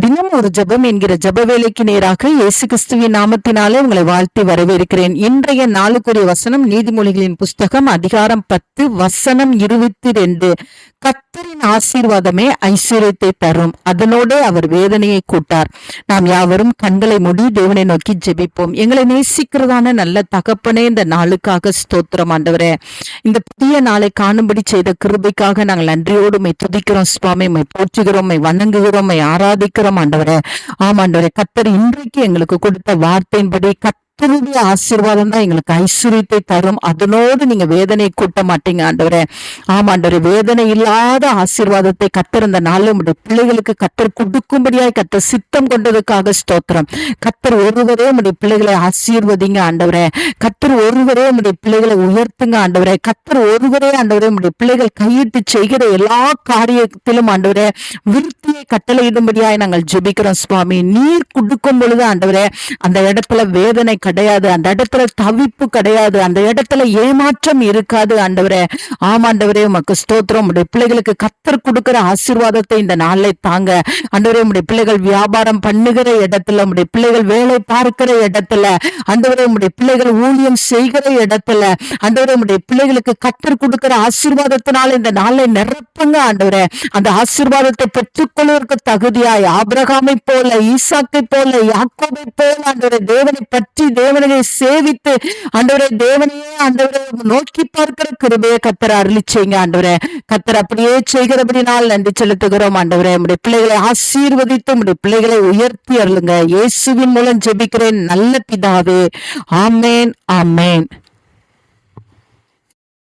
தினம் ஒரு ஜெபம் என்கிற ஜப வேலைக்கு நேராக இயேசு கிறிஸ்துவின் நாமத்தினாலே உங்களை வாழ்த்தி வரவேற்கிறேன். இன்றைய நாளுக்குரிய வசனம் நீதிமொழிகளின் புஸ்தகம் அதிகாரம் பத்து வசனம் இருபத்தி ரெண்டு. கத்தரின் ஆசீர்வாதமே ஐஸ்வர்யத்தை தரும். அதனோடு அவர் வேதனையை கூட்டார். நாம் யாவரும் கண்களை மூடி தேவனை நோக்கி ஜெபிப்போம். எங்களை நேசிக்கிறதான நல்ல தகப்பனே இந்த நாளுக்காக ஸ்தோத்திரம் ஆண்டவரே. இந்த புதிய நாளை காணும்படி செய்த கிருபைக்காக நாங்கள் நன்றியோடு மை துதிக்கிறோம் சுவாமி. மை போற்றுகிறோம் மை வணங்குகிறோம் மை ஆராதிக்கிறோம் ஆண்டவரே. ஆமாண்டவரே கத்தர் இன்றைக்கு எங்களுக்கு கொடுத்த வார்த்தையின்படி கத் கர்த்தருடைய ஆசீர்வாதம் தான் எங்களுக்கு ஐஸ்வர்யத்தை தரும். அதனோடு நீங்க வேதனை கூட்ட மாட்டீங்க ஆண்டவரே. ஆமாண்டவரே வேதனை இல்லாத ஆசீர்வாதத்தை கத்தர் இந்த நாளில் உடைய பிள்ளைகளுக்கு கத்தர் கொடுக்கும்படியாய் கத்தர் சித்தம் கொண்டதுக்காக ஸ்தோத்திரம். கத்தர் ஒருவரே உடைய பிள்ளைகளை ஆசீர்வதிங்க ஆண்டவரே. கத்தர் ஒருவரே உடைய பிள்ளைகளை உயர்த்துங்க ஆண்டவரே. கத்தர் ஒருவரே ஆண்டவரே உடைய பிள்ளைகள் கையிட்டு செய்கிற எல்லா காரியத்திலும் ஆண்டவரே விருத்தியை கட்டளையிடும்படியாய் நாங்கள் ஜெபிக்கிறோம் சுவாமி. நீர் கொடுக்கும் பொழுது ஆண்டவரே அந்த இடத்துல வேதனை கிடையாது. அந்த இடத்துல தவிப்பு கிடையாது. அந்த இடத்துல ஏமாற்றம் இருக்காது ஆண்டவரே. ஆமாண்டவரே உமக்கு ஸ்தோத்திரம். உடைய பிள்ளைகளுக்கு கத்தர் கொடுக்கிற ஆசீர்வாதத்தை இந்த நாளை தாங்க. ஆண்டவரே உடைய பிள்ளைகள் வியாபாரம் பண்ணுகிற இடத்துல உடைய பிள்ளைகள் வேலை பார்க்கிற இடத்துல ஆண்டவரே உடைய பிள்ளைகள் ஊழியம் செய்கிற இடத்துல ஆண்டவரே உடைய பிள்ளைகளுக்கு கத்தர் கொடுக்கிற ஆசீர்வாதத்தினால இந்த நாளை நிரப்புங்க ஆண்டவரே. அந்த ஆசீர்வாதத்தை பெற்றுக்கொள்வதற்கு தகுதியாய். ஆபிரகாமை போல ஈசாக்கை போல யாக்கோபை போல ஆண்டவரே தேவனை பற்றி தேவனை சேவித்து ஆண்டவரே தேவனையே ஆண்டவரை நோக்கி பார்க்கிற கிருபையை கத்தரை அருளி செய்யுங்க ஆண்டவரே. கத்தர் அப்படியே செய்கிறபடினால் நன்றி செலுத்துகிறோம் ஆண்டவரே. நம்முடைய பிள்ளைகளை ஆசீர்வதித்து நம்முடைய பிள்ளைகளை உயர்த்தி அருளுங்க. இயேசுவின் மூலம் ஜெபிக்கிறேன். நல்ல பிதாவே. ஆமேன் ஆமேன்.